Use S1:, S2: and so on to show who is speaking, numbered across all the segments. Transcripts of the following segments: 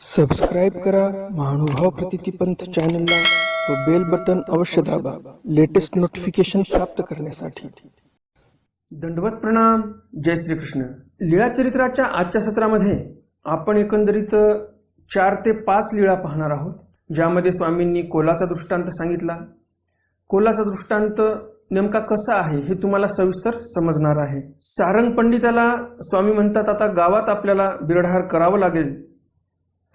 S1: Subscribe करा महानुभाव प्रतितीपंथ चॅनलला व बेल बटन अवश्य दाबा लेटेस्ट नोटिफिकेशन प्राप्त करण्यासाठी.
S2: दंडवत प्रणाम जय श्रीकृष्ण. लीळा चरित्राच्या आजच्या सत्रामध्ये आपण एकंदरीत चार ते पाच लीळा पाहणार आहोत ज्यामध्ये स्वामींनी कोलाचा दृष्टांत सांगितला. कोलाचा दृष्टांत नेमका कसा आहे हे तुम्हाला सविस्तर समजणार आहे. सारंग पंडिताला स्वामी म्हणतात आता गावात आपल्याला बिरडहार करावं लागेल.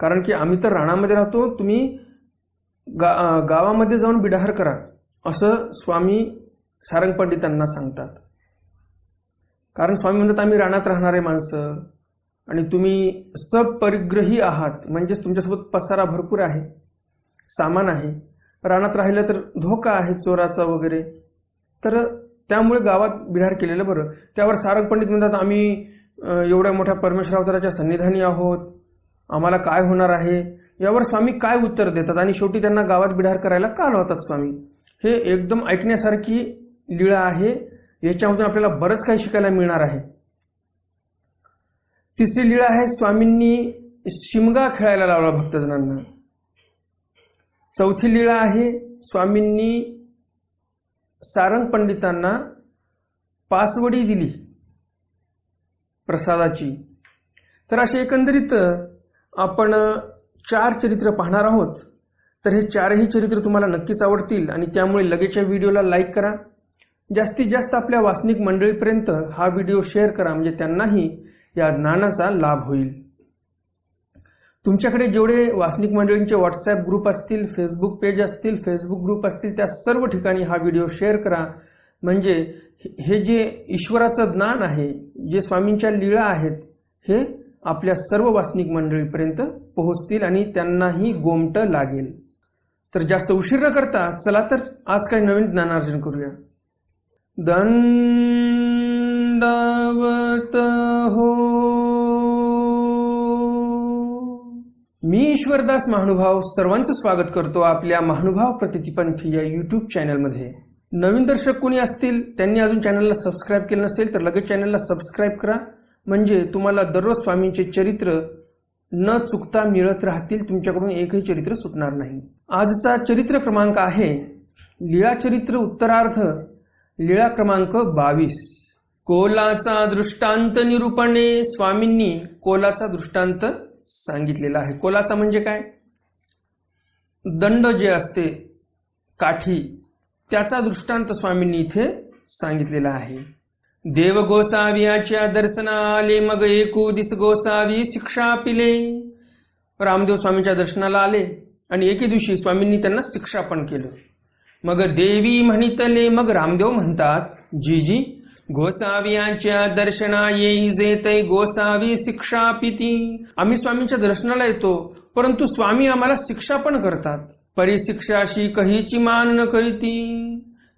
S2: कारण की आम्ही तर राणामध्ये राहतो तुम्ही गा गावामध्ये जाऊन बिडाहार करा असं स्वामी सारंग पंडितांना सांगतात. कारण स्वामी म्हणतात आम्ही रानात राहणारे माणसं आणि तुम्ही सपरिग्रही आहात म्हणजेच तुमच्यासोबत पसारा भरपूर आहे सामान आहे रानात राहिलं तर धोका आहे चोराचा वगैरे. तर त्यामुळे गावात बिढार केलेलं बरं. त्यावर सारंग पंडित म्हणतात आम्ही एवढ्या मोठ्या परमेश्वर अवताराच्या सन्निधानी आहोत आम्हाला काय होणार आहे? यावर स्वामी काय उत्तर देतात? आणि शेवटी त्यांना गावात बिढार करायला का लावतात स्वामी? हे एकदम ऐकण्यासारखी लीळा आहे. याच्यामधून आपल्याला बरंच काही शिकायला मिळणार आहे. तिसरी लीळा आहे स्वामींनी शिमगा खेळायला लावला भक्तजनांना. चौथी लीळा आहे स्वामींनी सारंग पंडितांना पासवडी दिली प्रसादाची. तर असे एकंदरीत आपण चार चरित्र पाहणार आहोत. तर हे चारही चरित्र तुम्हाला नक्कीच आवडतील आणि त्यामुळे लगेचच्या व्हिडिओला लाईक करा. जास्तीत जास्त आपल्या वासनिक मंडळीपर्यंत हा व्हिडिओ शेअर करा म्हणजे त्यांनाही या ज्ञानाचा लाभ होईल. तुमच्याकडे जेवढे वासनिक मंडळींचे व्हॉट्सॲप ग्रुप असतील फेसबुक पेज असतील फेसबुक ग्रुप असतील त्या सर्व ठिकाणी हा व्हिडिओ शेअर करा. म्हणजे हे जे ईश्वराचं ज्ञान आहे जे स्वामींच्या लीळा आहेत हे आपल्या सर्व वासनिक मंडळीपर्यंत पोहोचतील आणि त्यांनाही गोमट लागेल. तर जास्त उशीर न करता चला तर आज काही नवीन ज्ञानार्जन करूया. दंडवत हो. मी ईश्वरदास महानुभाव सर्वांचं स्वागत करतो आपल्या महानुभाव प्रतितीपंथी या युट्यूब चॅनलमध्ये नवीन दर्शक कोणी असतील त्यांनी अजून चॅनलला सबस्क्राईब केलं नसेल तर लगेच चॅनलला सबस्क्राईब करा. म्हणजे तुम्हाला दररोज स्वामींचे चरित्र न चुकता मिळत राहतील तुमच्याकडून एकही चरित्र सुटणार नाही. आजचा चरित्र क्रमांक आहे लीळा चरित्र उत्तरार्थ लीळा क्रमांक बावीस. कोलाचा दृष्टांत निरूपणे स्वामींनी कोलाचा दृष्टांत सांगितलेला आहे. कोलाचा म्हणजे काय? दंड जे असते काठी त्याचा दृष्टांत स्वामींनी इथे सांगितलेला आहे. देव गोसावियाच्या दर्शना आले मग एकू दिस गोसावी शिक्षा पिले. रामदेव स्वामींच्या दर्शनाला आले आणि एके दिवशी स्वामींनी त्यांना शिक्षा पण केलं. मग देवी म्हणितले मग रामदेव म्हणतात जीजी गोसावियांच्या दर्शना येई जे तै गोसावी शिक्षा पिती. आम्ही स्वामींच्या दर्शनाला येतो परंतु स्वामी आम्हाला शिक्षा पण करतात. परिशिक्षाशी कहीची मान न करीती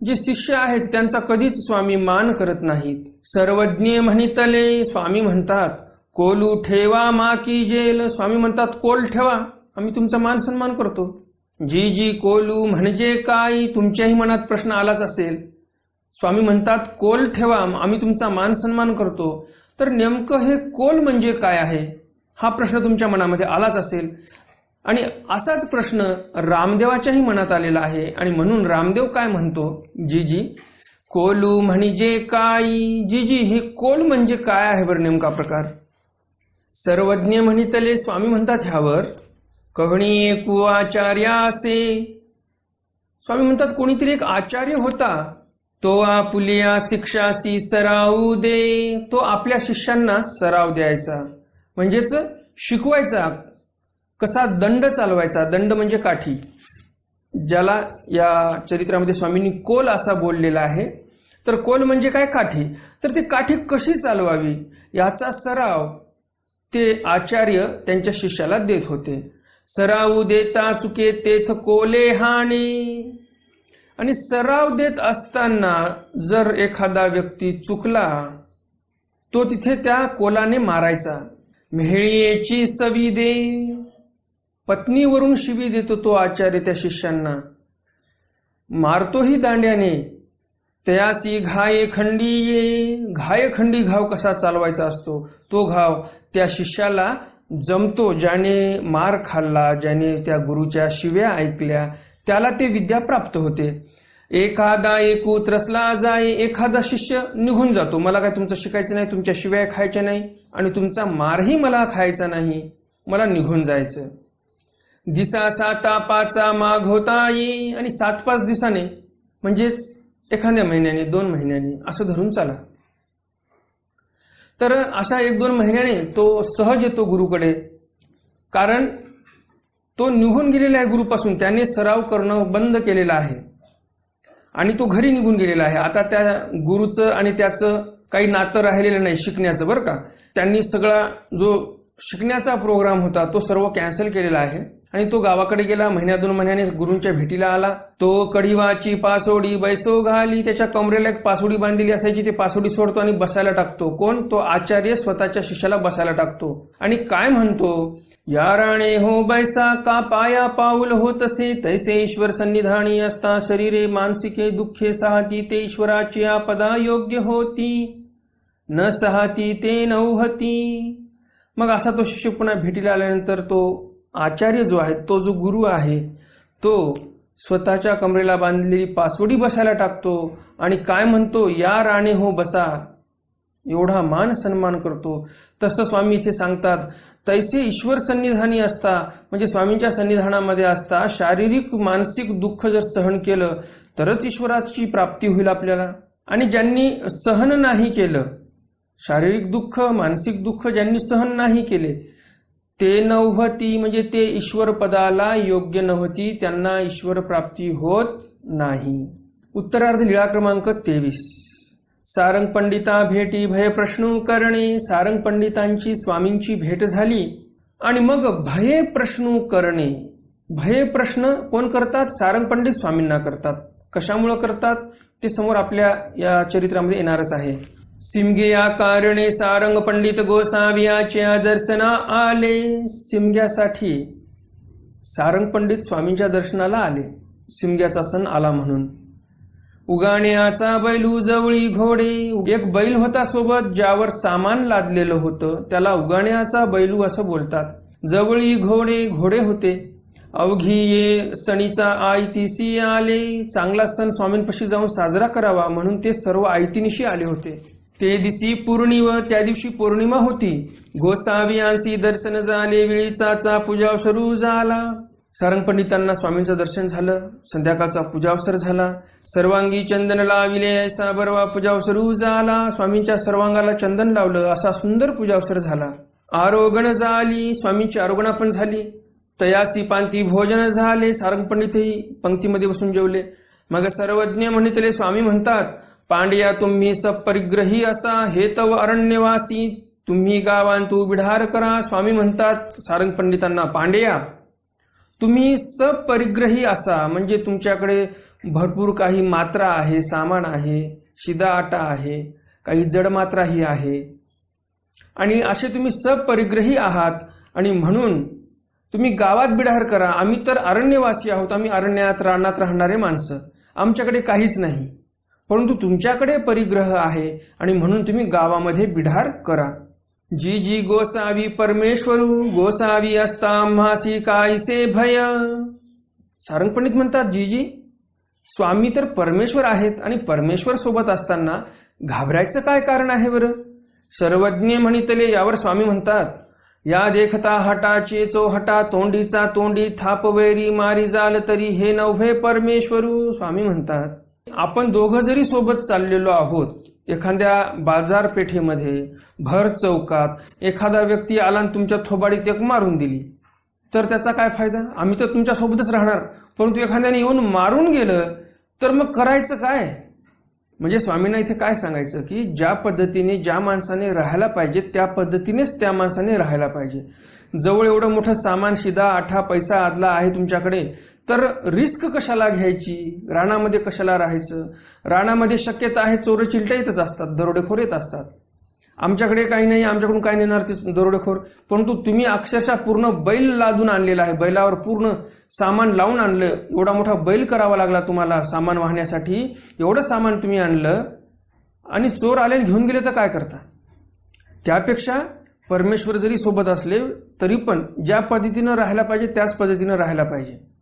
S2: जे शिष्य आहेत त्यांचा कधीच स्वामी मान करत नाहीत. सर्वज्ञ म्हणितले स्वामी म्हणतात कोलू ठेवा मा की जेल. स्वामी म्हणतात कोल ठेवा आम्ही तुमचा मान सन्मान करतो. जी जी कोलू म्हणजे काय? तुमच्याही मनात प्रश्न आलाच असेल. स्वामी म्हणतात कोल ठेवा आम्ही तुमचा मान सन्मान करतो. तर नेमकं हे कोल म्हणजे काय आहे? हा प्रश्न तुमच्या मनामध्ये आलाच असेल. आणि असाच प्रश्न रामदेवाच्याही मनात आलेला आहे. आणि म्हणून रामदेव काय म्हणतो? जीजी कोलू म्हणजे काय? जीजी हे कोल म्हणजे काय आहे बरं नेमका प्रकार? सर्वज्ञ म्हणितले स्वामी म्हणतात ह्यावर कहणी एकू आचार्य असे. स्वामी म्हणतात कोणीतरी एक आचार्य होता. तो आपुलिया शिक्षासी सराव दे. तो आपल्या शिष्यांना सराव द्यायचा. म्हणजेच शिकवायचा. कसा दंड चालवायचा? दंड म्हणजे काठी. ज्याला या चरित्रामध्ये स्वामींनी कोल असा बोललेला आहे. तर कोल म्हणजे काय काठी? तर ती काठी कशी चालवावी? याचा सराव ते आचार्य त्यांच्या शिष्याला देत होते. सराव देता चुके तेथ कोले हाणे आणि सराव देत असताना जर एखादा व्यक्ती चुकला तो तिथे त्या कोलाने मारायचा. मेहळीची सवी दे पत्नीवरून शिवी देतो तो आचार्य त्या शिष्यांना. मारतोही दांड्याने. त्यासी घाये खंडी ये घाये खंडी घाव कसा चालवायचा असतो? तो घाव त्या शिष्याला जमतो ज्याने मार खाल्ला ज्याने त्या गुरुच्या शिव्या ऐकल्या. त्याला ते विद्या प्राप्त होते. एखादा एकू त्रसला जाय एखादा शिष्य निघून जातो. मला काय तुमचं शिकायचं नाही? तुमच्या शिव्या खायच्या नाही? आणि तुमचा मारही मला खायचा नाही. मला निघून जायचं. दिसा साता पाचा माग होता येई आणि सात पाच दिवसाने म्हणजेच एखाद्या महिन्याने दोन महिन्याने असं धरून चाला. तर अशा एक दोन महिन्याने तो सहज येतो गुरुकडे. कारण तो निघून गेलेला आहे गुरुपासून. त्याने सराव करणं बंद केलेला आहे. आणि तो घरी निघून गेलेला आहे. आता त्या गुरुचं आणि त्याचं काही नातं राहिलेलं नाही शिकण्याचं बरं का? त्यांनी सगळा जो शिकण्याचा प्रोग्राम होता तो सर्व कॅन्सल केलेला आहे. आणि तो गावाकडे गेला महिन्या दोन महिन्याने गुरूंच्या भेटीला आला. तो कढीवाची पासोडी बैसो घाली त्याच्या कमरेला एक पासोडी बांधलेली असायची ते पासोडी सोडतो आणि बसायला टाकतो. कोण? तो आचार्य स्वतःच्या शिष्याला बसायला टाकतो. आणि काय म्हणतो? या राणे हो बैसा का पाया पाऊल होतसे? तैसे ईश्वर सन्निधानी असता शरीरे मानसिके दुःखे साहती ते ईश्वराची आपदा योग्य होती. न सहाती ते नौहती. मग असा तो शिष्य पुन्हा भेटीला आल्यानंतर तो आचार्य जो आहे तो जो गुरु आहे तो स्वतःच्या कमरेला बांधलेली पासवडी बसायला टाकतो आणि काय म्हणतो या राणे हो बसा. एवढा मान सन्मान करतो. तसं स्वामी इथे सांगतात तैसे ईश्वर सन्निधानी असता. म्हणजे स्वामींच्या सन्निधानामध्ये असता शारीरिक मानसिक दुःख जर सहन केलं तरच ईश्वराची प्राप्ती होईल आपल्याला. आणि ज्यांनी सहन नाही केलं शारीरिक दुःख मानसिक दुःख ज्यांनी सहन नाही केले ते नव्हती म्हणजे ते ईश्वर पदाला योग्य नव्हती त्यांना ईश्वर प्राप्ती होत नाही. उत्तरार्ध लीळा क्रमांक तेवीस. सारंग पंडिता भेटी भय प्रश्न करणे. सारंग पंडितांची स्वामींची भेट झाली आणि मग भय प्रश्न करणे. भय प्रश्न कोण करतात? सारंग पंडित स्वामींना करतात. कशामुळं करतात? ते समोर आपल्या या चरित्रामध्ये येणारच आहे. सिमग्या कारणे सारंग पंडित गोसाव्याच्या दर्शना आले. सिमग्यासाठी सारंग पंडित स्वामींच्या दर्शनाला आले. सिमग्याचा सण आला म्हणून. उगाण्याचा बैलू जवळी घोडे. एक बैल होता सोबत ज्यावर सामान लादलेलं होतं त्याला उगाण्याचा बैलू असं बोलतात. जवळी घोडे घोडे होते. अवघी ये सणीचा आयतीसी आले. चांगला सण स्वामींपाशी जाऊन साजरा करावा म्हणून ते सर्व आयतीनिशी आले होते. ते दिसी पूर्णिव त्या दिवशी पौर्णिमा होती. गोस्ताभियांसी दर्शन झाले वेळीचा पूजा सुरू झाला. सारंग पंडितांना स्वामींचं दर्शन झालं संध्याकाळचा पूजावसर झाला. सर्वांगी चंदन लाविले ऐसा बरवा पूजावसर झाला. स्वामींच्या सर्वांगाला चंदन लावलं असा सुंदर पूजावसर झाला. आरोगण झाली स्वामींची आरोगणा पण झाली. तयासी पांती भोजन झाले सारंग पंडितही पंक्तीमध्ये बसून जेवले. मग सर्वज्ञ म्हणितले स्वामी म्हणतात पांड्या तुम्ही सपरिग्रही असा हे तव अरण्यवासी. तुम्ही गावांतू बिढार करा स्वामी म्हणतात सारंग पंडितांना पांड्या तुम्ही सपरिग्रही असा म्हणजे तुमच्याकडे भरपूर काही मात्रा आहे सामान आहे शिदा आटा आहे काही जडमात्राही आहे. आणि असे तुम्ही सपरिग्रही आहात आणि म्हणून तुम्ही गावात बिढार करा. आम्ही तर अरण्यवासी आहोत आम्ही अरण्यात रानात राहणारे माणसं. आमच्याकडे काहीच नाही. परंतु तुमच्याकडे परिग्रह आहे आणि म्हणून तुम्ही गावामध्ये बिढार करा. जी जी गोसावी परमेश्वरू गोसावी असता मासी कायसे भय. सारंग पंडित म्हणतात जी जी स्वामी तर परमेश्वर आहेत आणि परमेश्वर सोबत असताना घाबरायचं काय कारण आहे बरं? सर्वज्ञ म्हणितले यावर स्वामी म्हणतात या देखता हटाचे चो हटा तोंडीचा तोंडी थाप वैरी मारी जाल तरी हे नवभे परमेश्वरू. स्वामी म्हणतात आपण दोघं जरी सोबत चाललेलो आहोत एखाद्या बाजारपेठेमध्ये भर चौकात एखादा व्यक्ती आला आणि तुमच्या थोबाडीत एक मारून दिली तर त्याचा काय फायदा? आम्ही तर तुमच्यासोबतच राहणार. परंतु एखाद्याने येऊन मारून गेलं तर मग करायचं काय? म्हणजे स्वामींना इथे काय सांगायचं? की ज्या पद्धतीने ज्या माणसाने राहायला पाहिजे त्या पद्धतीनेच त्या माणसाने राहायला पाहिजे. जवळ एवढं मोठं सामान शिदा आठा पैसा आदला आहे तुमच्याकडे तर रिस्क कशाला घ्यायची? रानामध्ये कशाला राहायचं? रानामध्ये शक्यता आहे चोर चिलट्या येतच असतात दरोडेखोर येत असतात. आमच्याकडे काही नाही आमच्याकडून काही नेणार ते दरोडेखोर. परंतु तुम्ही अक्षरशः पूर्ण बैल लादून आणलेला आहे बैलावर पूर्ण सामान लावून आणलं एवढा मोठा बैल करावा लागला तुम्हाला सामान वाहण्यासाठी एवढं सामान तुम्ही आणलं आणि चोर आले घेऊन गेले तर काय करता? त्यापेक्षा परमेश्वर जरी सोबत असले तरी पण ज्या पद्धतीनं राहायला पाहिजे त्याच पद्धतीनं राहायला पाहिजे.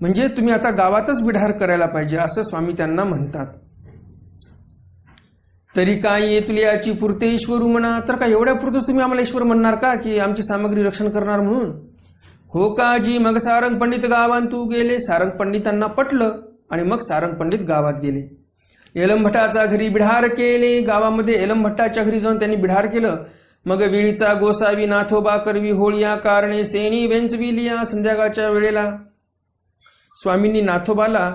S2: म्हणजे तुम्ही आता गावातच बिढार करायला पाहिजे असं स्वामी त्यांना म्हणतात. तरी काय येतुली याची पुरते ईश्वर म्हणा तर का एवढ्या पुरतच तुम्ही आम्हाला ईश्वर म्हणणार का की आमची सामग्री रक्षण करणार म्हणून? हो का जी मग सारंग पंडित गावात तू गेले? सारंग पंडितांना पटलं आणि मग सारंग पंडित गावात गेले. एलमभटाचा घरी बिढार केले गावामध्ये एलमभट्टाच्या घरी जाऊन त्यांनी बिढार केलं. मग विळीचा गोसावी नाथोबा करवी होळी कारणे सेनी वेंचविलिया संध्याकाळच्या वेळेला. स्वामींनी नाथोबाला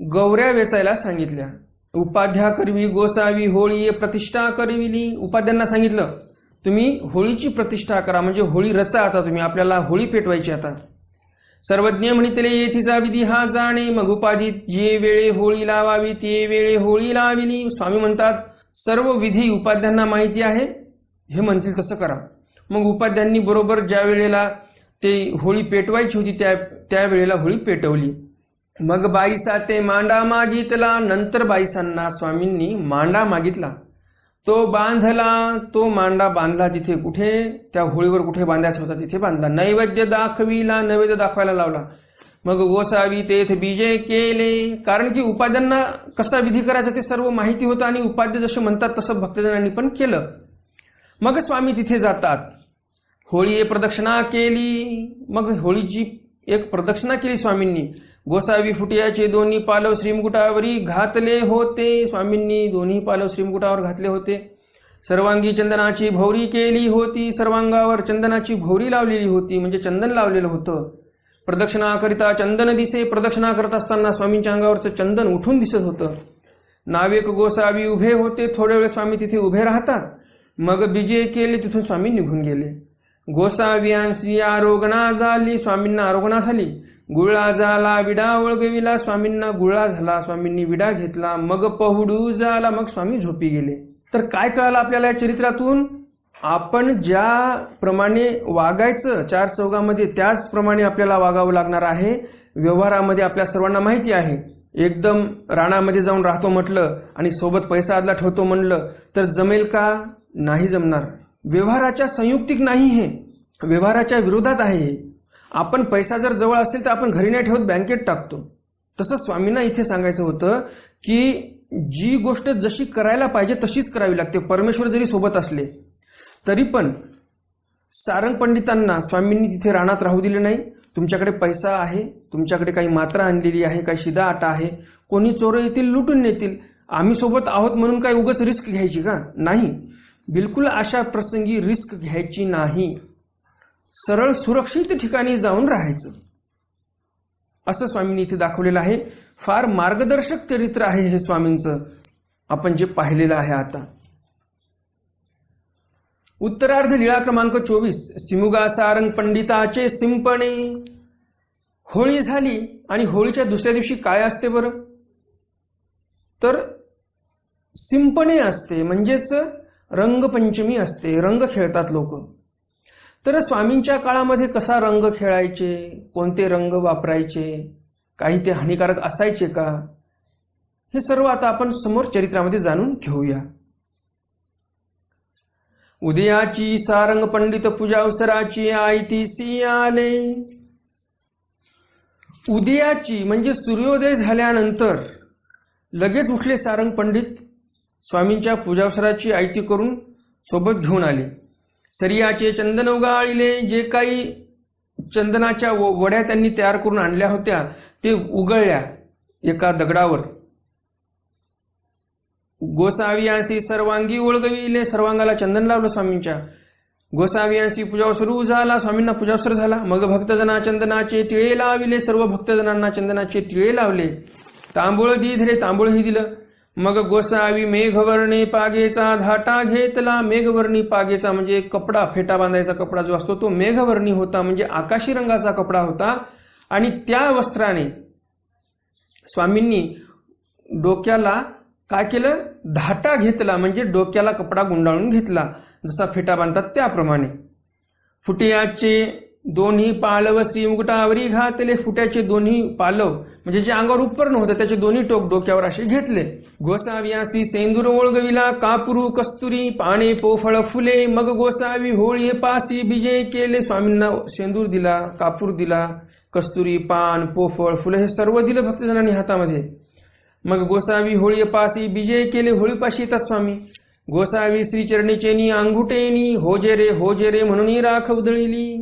S2: गौऱ्या वेचायला सांगितल्या. उपाध्या करवी गोसावी होळी प्रतिष्ठा करविली उपाध्यांना सांगितलं तुम्ही होळीची प्रतिष्ठा करा म्हणजे होळी रचा आता तुम्ही आपल्याला होळी पेटवायची आता. सर्वज्ञ म्हणितले येथीचा विधी हा जाणे. मग उपाधीत जे वेळे होळी लावावी ते वेळे होळी लाविली स्वामी म्हणतात सर्व विधी उपाध्यांना माहिती आहे हे म्हणतील तसं करा. मग उपाध्यांनी बरोबर ज्या वेळेला ते होळी पेटवायची होती त्या त्या वेळेला होळी पेटवली. मग बाईसा ते मांडा मागितला नंतर बाईसांना स्वामींनी मांडा मागितला. तो बांधला तो मांडा बांधला तिथे कुठे त्या होळीवर कुठे बांधायचा होता तिथे बांधला. नैवेद्य दाखविला नैवेद्य दाखवायला लावला. मग गोसावी तेथ बीजे केले कारण की उपाध्यांना कसा विधी करायचा ते सर्व माहिती होतं आणि उपाध्य जसे म्हणतात तसं भक्तजनांनी पण केलं. मग स्वामी तिथे जातात. होळी प्रदक्षिणा केली. मग होळीची एक प्रदक्षिणा केली स्वामींनी. गोसावी फुटियाचे दोन्ही पालव श्रीमुकुटावरी घातले होते. स्वामींनी दोन्ही पालव श्रीमकुटावर घातले होते. सर्वांगी चंदनाची भौरी केली होती. सर्वांगावर चंदनाची भौरी लावलेली होती. म्हणजे चंदन लावलेलं होतं. प्रदक्षिणा करिता चंदन दिसे प्रदक्षिणा करत असताना स्वामींच्या अंगावरचं चंदन उठून दिसत होतं. नावेक गोसावी उभे होते. थोड्या वेळ स्वामी तिथे उभे राहतात. मग बिजे केले तिथून स्वामी निघून गेले. गोसावियांशी आरोगणा झाली स्वामींना आरोगणा झाली. गुळा झाला विडा वळगविला स्वामींना गुळा झाला स्वामींनी विडा घेतला मग पहुडू झाला मग स्वामी झोपी गेले. तर काय कळालं आपल्याला या चरित्रातून? आपण ज्याप्रमाणे वागायचं चार चौघामध्ये त्याचप्रमाणे आपल्याला वागावं लागणार आहे. व्यवहारामध्ये आपल्या सर्वांना माहिती आहे. एकदम राणामध्ये जाऊन राहतो म्हटलं आणि सोबत पैसा आदला ठेवतो म्हणलं तर जमेल का? नाही जमणार. व्यवहाराच्या संयुक्तिक नाही हे व्यवहाराच्या विरोधात आहे हे. आपण पैसा जर जवळ असेल तर आपण घरी नाही ठेवत बँकेत टाकतो. तसं स्वामींना इथे सांगायचं होतं की जी गोष्ट जशी करायला पाहिजे तशीच करावी लागते. परमेश्वर जरी सोबत असले तरी पण सारंग पंडितांना स्वामींनी तिथे रानात राहू दिले नाही. तुमच्याकडे पैसा आहे तुमच्याकडे काही मात्रा आणलेली आहे काही शिदा आटा आहे कोणी चोरं येतील लुटून नेतील. आम्ही सोबत आहोत म्हणून काही उगच रिस्क घ्यायची का? नाही. बिलकुल अशा प्रसंगी रिस्क घ्यायची नाही. सरळ सुरक्षित ठिकाणी जाऊन राहायचं. असं स्वामींनी इथे दाखवलेलं आहे. फार मार्गदर्शक चरित्र आहे हे स्वामींचं. आपण जे पाहिलेलं आहे आता. उत्तरार्ध लिळा क्रमांक चोवीस. सिमुगा सारंग पंडिताचे सिंपणे. होळी झाली आणि होळीच्या दुसऱ्या दिवशी काय असते बरं? तर सिंपणे असते. म्हणजेच रंगपंचमी असते रंग खेळतात लोक. तर स्वामींच्या काळामध्ये कसा रंग खेळायचे? कोणते रंग वापरायचे? काही ते हानिकारक असायचे का? हे सर्व आता आपण समोर चरित्रामध्ये जाणून घेऊया. उदयाची सारंग पंडित पूजा अवसराची आयती सी आले उदयाची म्हणजे सूर्योदय झाल्यानंतर लगेच उठले सारंग पंडित स्वामींच्या पूजावसराची आयती करून सोबत घेऊन आले. सरियाचे चंदन उगाळिले जे काही चंदनाच्या व- वड्या त्यांनी तयार करून आणल्या होत्या ते उगळल्या एका दगडावर. गोसावियांशी सर्वांगी ओळगविले सर्वांगाला चंदन लावलं स्वामींच्या. गोसावियांशी पूजा सुरू झाला स्वामींना पूजावसर झाला. मग भक्तजना चंदनाचे टिळे लाविले सर्व भक्तजनांना चंदनाचे टिळे लावले. तांबूळ दी धरे तांबूळही दिलं. मग गोसावी मेघवर्णी पागेचा धाटा घेतला. मेघवर्णी पागेचा म्हणजे कपडा फेटा बांधायचा कपडा जो असतो तो मेघवर्णी होता म्हणजे आकाशी रंगाचा कपडा होता. आणि त्या वस्त्राने स्वामींनी डोक्याला काय केलं? धाटा घेतला म्हणजे डोक्याला कपडा गुंडाळून घेतला जसा फेटा बांधतात त्याप्रमाणे. फुटियाचे दोन्ही पालव श्रीमुकुटावरी घातले. फुट्याचे दोन्ही पालव म्हणजे जे अंगावर उपकरण होतं त्याचे दोन्ही टोक डोक्यावर असे घेतले. गोसाव्यासी सेंदूर ओळगविला कापुरू कस्तुरी पाने पोफळ फुले मग गोसावी होळी पासी बिजे केले. स्वामींना सेंदूर दिला कापूर दिला कस्तुरी पान पोफळ फुले हे सर्व दिलं भक्तजनांनी हातामध्ये. मग गोसावी होळी पासी बिजय केले होळीपाशी येतात स्वामी. गोसावी श्रीचरणीचेनी अंगुटेनी होजे रे होजे रे म्हणून राख उधळली.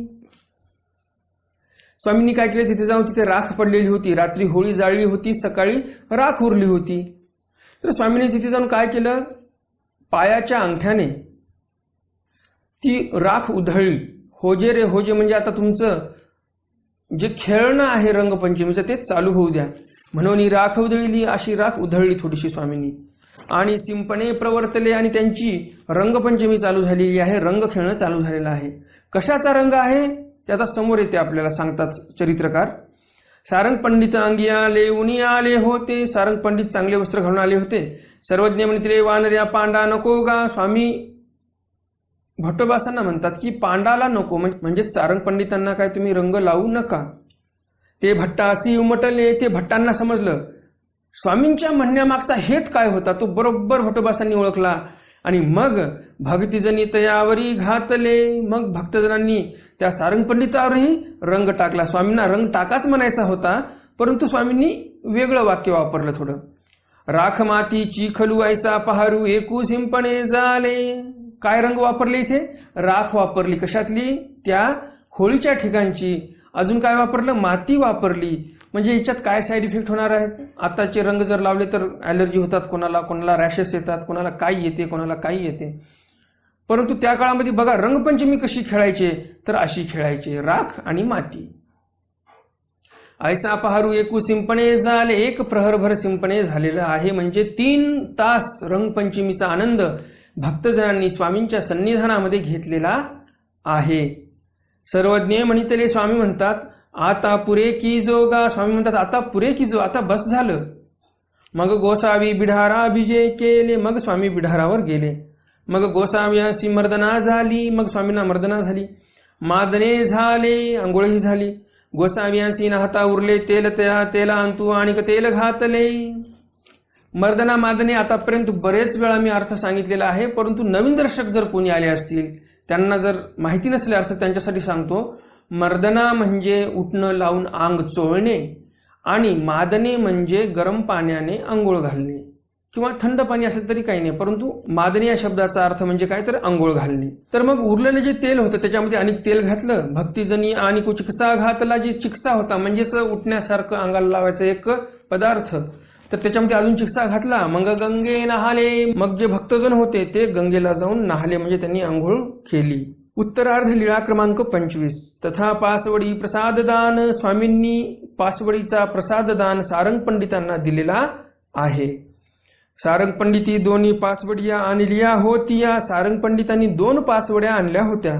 S2: स्वामींनी काय केलं? तिथे जाऊन तिथे राख पडलेली होती. रात्री होळी जाळली होती सकाळी राख उरली होती. तर स्वामींनी तिथे जाऊन काय केलं? पायाच्या अंगठ्याने ती राख उधळली. होजे रे होजे म्हणजे आता तुमचं जे खेळणं आहे रंगपंचमीचं ते चालू होऊ द्या. म्हणून ही राख उधळली अशी राख उधळली थोडीशी स्वामींनी. आणि सिंपणे प्रवर्तले आणि त्यांची रंगपंचमी चालू झालेली आहे रंग खेळणं चालू झालेलं आहे. कशाचा रंग आहे? ते आता समोर येते आपल्याला सांगतात चरित्रकार. सारंग पंडित अंगी आले उनी आले होते. सारंग पंडित चांगले वस्त्र घालून आले होते. सर्वज्ञ म्हणते वानर्या पांडा नको गा. स्वामी भट्टोबासांना म्हणतात की पांडाला नको. म्हणजे सारंग पंडितांना काय तुम्ही रंग लावू नका. ते भट्टासी उमटले ते भट्टांना समजलं. स्वामींच्या म्हणण्यामागचा हेत काय होता? तो बरोबर भट्टोबासांनी ओळखला. आणि मग भक्तिजनी तयावरी घातले. मग भक्तजनांनी त्या सारंग पंडितावरही रंग टाकला. स्वामींना रंग टाकाच म्हणायचा होता परंतु स्वामींनी वेगळं वाक्य वापरलं थोडं. राख माती चिखलू ऐसा पहारू एकू सिंपणे झाले काय रंग वापरले इथे? राख वापरली. कशातली? त्या होळीच्या ठिकाणची. अजून काय वापरलं? माती वापरली. म्हणजे याच्यात काय साईड इफेक्ट होणार आहेत? आताचे रंग जर लावले तर ॲलर्जी होतात कोणाला कोणाला रॅशेस येतात कोणाला काय येते कोणाला काही येते? परंतु त्या काळामध्ये बघा रंगपंचमी कशी खेळायचे? तर अशी खेळायचे राख आणि माती. ऐसा पहारू एकू सिंपणे झाले एक प्रहरभर सिंपणे झालेलं आहे. म्हणजे तीन तास रंगपंचमीचा आनंद भक्तजनांनी स्वामींच्या सन्निधानामध्ये घेतलेला आहे. सर्वज्ञ म्हणितले स्वामी म्हणतात आता पुरे की जोगा स्वामी म्हणतात आता पुरे की जो आता बस झालं. मग गोसावी बिढारा विजय केले मग स्वामी बिढारावर गेले. मग गोसाव्यासी मर्दना झाली मग स्वामींना मर्दना झाली. मादने झाले आंघोळही झाली. गोसाव्यासी नाहता उरले तेल त्या तेला अंतू आणि तेल घातले. मर्दना मादने आतापर्यंत बरेच वेळा मी अर्थ सांगितलेला आहे परंतु नवीन दर्शक जर कोणी आले असतील त्यांना जर माहिती नसले अर्थ त्यांच्यासाठी सांगतो. मर्दना म्हणजे उठणं लावून आंग चोळणे आणि मादने म्हणजे गरम पाण्याने आंघोळ घालणे. किंवा थंड पाणी असेल तरी काही नाही. परंतु मादने या शब्दाचा अर्थ म्हणजे काय? तर आंघोळ घालणे. तर मग उरलेलं जे तेल होतं त्याच्यामध्ये अनेक तेल घातलं भक्तिजनी आणि चिकसा घातला जे चिकसा होता म्हणजेच उठण्यासारखं अंगाला लावायचा एक पदार्थ. तर त्याच्यामध्ये अजून चिकसा घातला मग गंगे नहाले. मग जे भक्तजन होते ते गंगेला जाऊन नहाले म्हणजे त्यांनी आंघोळ केली. उत्तरार्ध लीळा क्रमांक पंचवीस. तथा पासवडी प्रसाददान स्वामींनी पासवडीचा प्रसाददान सारंग पंडितांना दिलेला आहे. सारंग पंडिती दोन्ही पासवडिया आणल्या होत्या सारंग पंडितांनी दोन पासवड्या आणल्या होत्या.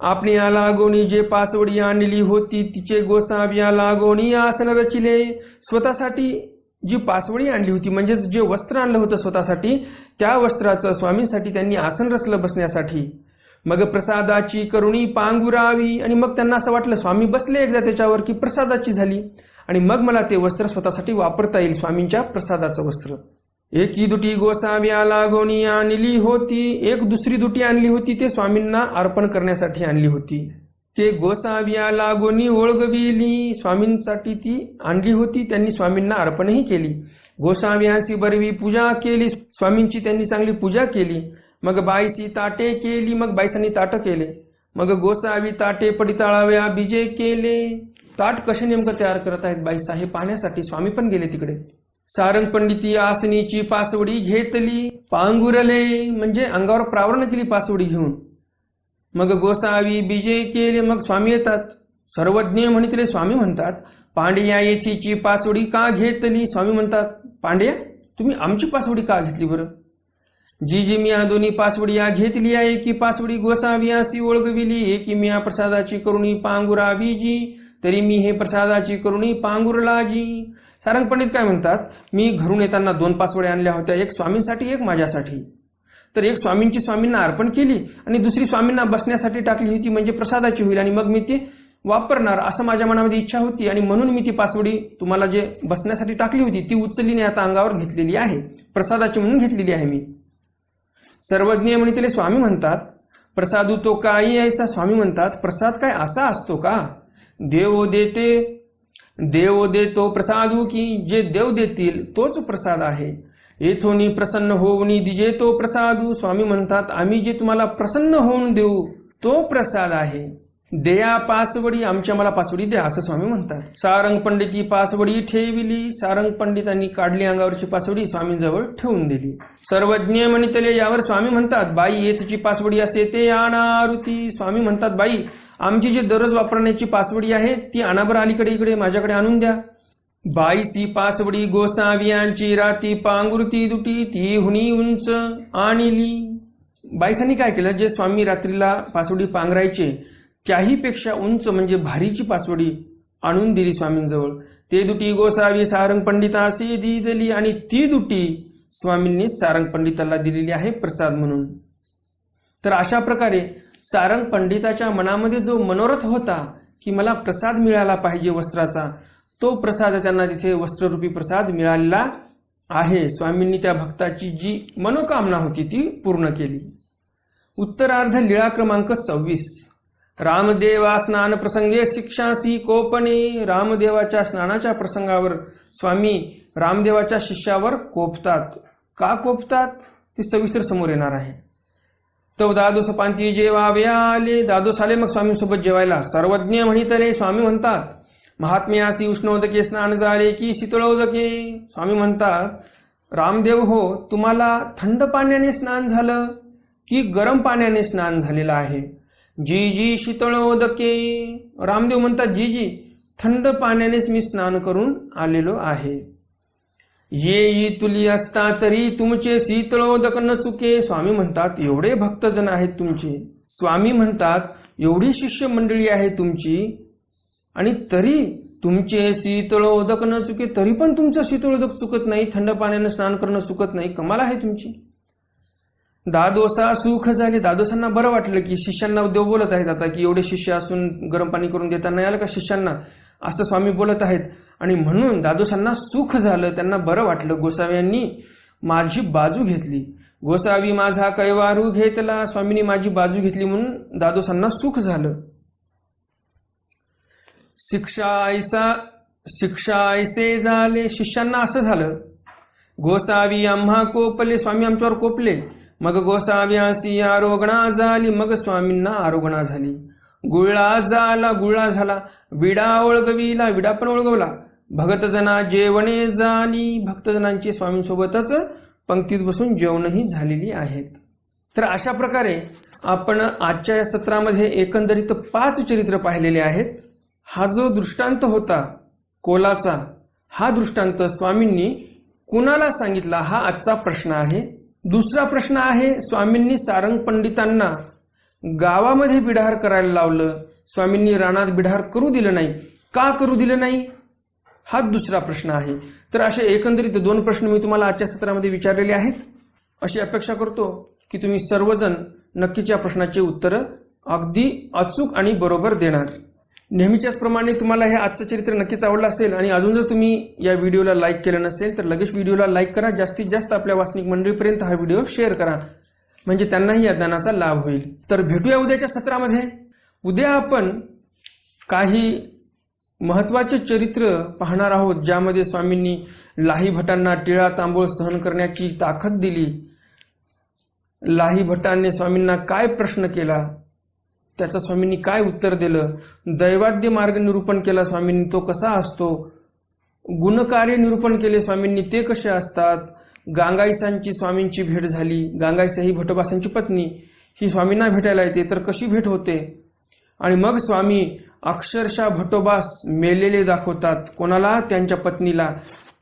S2: आपणी या लागोनी जे पासवडी आणली होती तिचे गोसाव्या लागोणी आसन रचिले. स्वतःसाठी जी पासवडी आणली होती म्हणजेच जे वस्त्र आणलं होतं स्वतःसाठी त्या वस्त्राचं स्वामींसाठी त्यांनी आसन रचलं बसण्यासाठी. मग प्रसादाची करुणी पांगुरावी आणि मग त्यांना असं वाटलं स्वामी बसले एकदा त्याच्यावर की प्रसादाची झाली. आणि मग मला ते वस्त्र स्वतःसाठी वापरता येईल स्वामींच्या प्रसादाचं वस्त्र. एकी दुटी गोसाव्याला लागोनी आणली होती. एक दुसरी दुटी आणली होती ते स्वामींना अर्पण करण्यासाठी आणली होती. ते गोसाव्याला लागोनी ओळगविली. स्वामींसाठी ती आणली होती त्यांनी स्वामींना अर्पणही केली. गोसाव्यासी बरवी पूजा केली स्वामींची त्यांनी चांगली पूजा केली. मग बाईसी ताटे केली मग बाईसांनी ताटं केले. मग गोसावी ताटे पडिताळाव्या बीजे केले. ताट कसे नेमकं तयार करत आहेत बाईसा? हे पाहण्यासाठी स्वामी पण गेले तिकडे. सारंग पंडिती आसनीची पासवडी घेतली पांघुरले म्हणजे अंगावर प्रावरण केली पासवडी घेऊन. मग गोसावी बीजे केले मग स्वामी येतात. सर्वज्ञ म्हणितले स्वामी म्हणतात पांड्या येथीची पासवडी का घेतली? स्वामी म्हणतात पांड्या तुम्ही आमची पासवडी का घेतली बरं? जी जी मी दोन्ही पासवडी या घेतली आहे की पासवडी गोसावी अशी ओळगविली एकी मिया प्रसादाची करुणी पांगुरावी जी तरी मी हे प्रसादाची करुणी पांगुरला जी सारंग पंडित काय म्हणतात? मी घरून येताना दोन पासवड्या आणल्या होत्या एक स्वामींसाठी एक माझ्यासाठी. तर एक स्वामींची स्वामींना अर्पण केली आणि दुसरी स्वामींना बसण्यासाठी टाकली होती म्हणजे प्रसादाची होईल आणि मग मी ती वापरणार असं माझ्या मनामध्ये इच्छा होती आणि म्हणून मी ती पासवडी तुम्हाला जे बसण्यासाठी टाकली होती ती उचललीने आता अंगावर घेतलेली आहे. प्रसादाची म्हणून घेतलेली आहे मी. सर्वज्ञ म्हणितले स्वामी म्हणतात प्रसादू तो काही ऐसा? स्वामी म्हणतात प्रसाद काय असा असतो का? देव देते देव देतो प्रसादू की जे देव देतील तोच प्रसाद आहे. येथोनी प्रसन्न होऊनी दिजे तो प्रसादू. स्वामी म्हणतात आम्ही जे तुम्हाला प्रसन्न होऊन देऊ तो प्रसाद आहे. देया पासवडी आमच्या मला पासवडी द्या असं स्वामी म्हणतात. सारंग पंडितची पासवडी ठेविली सारंग पंडितांनी काढली अंगावरची पासवडी स्वामींजवळ ठेवून दिली. सर्वज्ञ म्हणितले यावर स्वामी म्हणतात बाई येचची पासवडी असे ते अनारुती. स्वामी म्हणतात बाई आमची जी दररोज वापरण्याची पासवडी आहे ती अनाबर अलीकडे इकडे माझ्याकडे आणून द्या. बाईसी पासवडी गोसावियांची राती पांगुरती दुटी ती हुनी उंच आणली. बाईसांनी काय केलं? जे स्वामी रात्रीला पासवडी पांघरायचे त्याहीपेक्षा उंच म्हणजे भारीची पासवडी आणून दिली स्वामींजवळ. ते दुटी गोसावी सारंग पंडिता असे दिली आणि ती दुटी स्वामींनी सारंग पंडिताला दिलेली आहे प्रसाद म्हणून. तर अशा प्रकारे सारंग पंडिताच्या मनामध्ये जो मनोरथ होता की मला प्रसाद मिळाला पाहिजे वस्त्राचा तो प्रसाद त्यांना तिथे वस्त्ररूपी प्रसाद मिळालेला आहे. स्वामींनी त्या भक्ताची जी मनोकामना होती ती पूर्ण केली. उत्तरार्ध लीळा क्रमांक सव्वीस. रामदेवा स्नान प्रसंगे शिक्षासी कोपणे. रामदेवाच्या स्नानाच्या प्रसंगावर स्वामी रामदेवाच्या शिष्यावर कोपतात. का कोपतात? ते सविस्तर समोर येणार आहे. तो दादोस पांती जेवावे आले दादोस आले मग स्वामींसोबत जेवायला. सर्वज्ञ म्हणितले स्वामी म्हणतात महात्म्यासी उष्णोदके स्नान झाले की शीतळोदके स्वामी म्हणतात रामदेव हो तुम्हाला थंड पाण्याने स्नान झालं की गरम पाण्याने स्नान झालेलं आहे? जी जी शीतळोदके रामदेव म्हणतात जी जी थंड पाण्यानेच मी स्नान करून आलेलो आहे. ये तुली असता तरी तुमचे शीतळोदक न चुके स्वामी म्हणतात एवढे भक्तजन आहेत तुमचे. स्वामी म्हणतात एवढी शिष्य मंडळी आहे तुमची आणि तरी तुमचे शीतळोदक न चुके तरी पण तुमचं शीतळोदक चुकत नाही थंड पाण्यानं स्नान करणं चुकत नाही. कमाल आहे तुमची. दादोसा सुख झाले. दादोसांना बरं वाटलं की शिष्यांना देव बोलत आहेत आता की एवढे शिष्य असून गरम पाणी करून देता नाही आलं का शिष्यांना? असं स्वामी बोलत आहेत. आणि म्हणून दादोसांना सुख झालं त्यांना बरं वाटलं. गोसावी यांनी माझी बाजू घेतली. गोसावी माझा कैवारू घेतला. स्वामींनी माझी बाजू घेतली म्हणून दादोसांना सुख झालं. शिक्षा ऐसा शिक्षा ऐसे झाले. शिष्यांना असं झालं. गोसावी आम्हा कोपले स्वामी आमच्यावर कोपले. मग गोसाव्यासी आरोगणा झाली मग स्वामींना आरोगणा झाली. गुळा झाला गुळा झाला. विडा ओळगविला विडा पण ओळगवला. भगतजना जेवणे झाली. भक्तजनांची स्वामींसोबतच पंक्तीत बसून जेवणही झालेली आहेत. तर अशा प्रकारे आपण आजच्या या सत्रामध्ये एकंदरीत पाच चरित्र पाहिलेले आहेत. हा जो दृष्टांत होता कोलाचा हा दृष्टांत स्वामींनी कुणाला सांगितला हा आजचा प्रश्न आहे? दुसरा प्रश्न आहे स्वामींनी सारंग पंडितांना गावामध्ये बिढार करायला लावलं. स्वामींनी रानात बिढार करू दिलं नाही. का करू दिलं नाही? हा दुसरा प्रश्न आहे. तर असे एकंदरीत दोन प्रश्न मी तुम्हाला आजच्या सत्रामध्ये विचारलेले आहेत. अशी अपेक्षा करतो की तुम्ही सर्वजण नक्कीच्या प्रश्नाचे उत्तरं अगदी अचूक आणि बरोबर देणार. नेहमीच्याच प्रमाणे तुम्हाला हे आजचं चरित्र नक्कीच आवडलं असेल आणि अजून जर तुम्ही या व्हिडिओला लाईक केलं नसेल तर लगेच व्हिडिओला लाईक करा. जास्तीत जास्त आपल्या वासनिक मंडळीपर्यंत हा व्हिडिओ शेअर करा. म्हणजे त्यांनाही या ज्ञानाचा लाभ होईल. तर भेटूया उद्याच्या सत्रामध्ये. उद्या आपण काही महत्त्वाचे चरित्र पाहणार आहोत ज्यामध्ये स्वामींनी लाही भटांना टिळा तांबूळ सहन करण्याची ताकद दिली. लाही भटांनी स्वामींना काय प्रश्न केला? त्याचा स्वामींनी काय उत्तर दिलं? दैवाद्य मार्ग निरूपण केला स्वामींनी तो कसा असतो? गुणकार्य निरूपण केले स्वामींनी ते कसे असतात? गांगाईसांची स्वामींची भेट झाली. गांगाईसा ही भटोबासांची पत्नी. ही स्वामींना भेटायला येते तर कशी भेट होते? आणि मग स्वामी अक्षरशः भटोबास मेलेले दाखवतात कोणाला? त्यांच्या पत्नीला.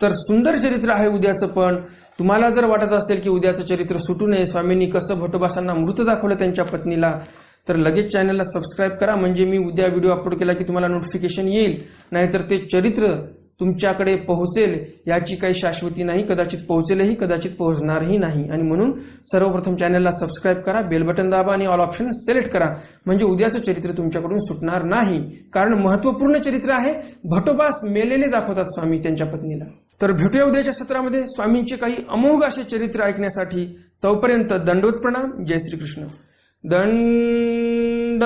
S2: तर सुंदर चरित्र आहे उद्याचं पण. तुम्हाला जर वाटत असेल की उद्याचं चरित्र सुटू नये स्वामींनी कसं भटोबासांना मृत दाखवलं त्यांच्या पत्नीला? तर लगेच चॅनलला सबस्क्राईब करा. म्हणजे मी उद्या व्हिडिओ अपलोड केला की तुम्हाला नोटिफिकेशन येईल. नाहीतर ते चरित्र तुमच्याकडे पोहोचेल याची काही शाश्वती नाही. कदाचित पोहोचेलही कदाचित पोहोचणारही नाही. आणि म्हणून सर्वप्रथम चॅनलला सबस्क्राईब करा बेल बटन दाबा आणि ऑल ऑप्शन सिलेक्ट करा. म्हणजे उद्याचं चरित्र तुमच्याकडून सुटणार नाही. कारण महत्त्वपूर्ण चरित्र आहे. भटोबास मेलेले दाखवतात स्वामी त्यांच्या पत्नीला. तर भेटूया उद्याच्या सत्रामध्ये. स्वामींचे काही अमोघ असे चरित्र ऐकण्यासाठी तोपर्यंत दंडवत प्रणाम. जय श्रीकृष्ण. दण्डवत्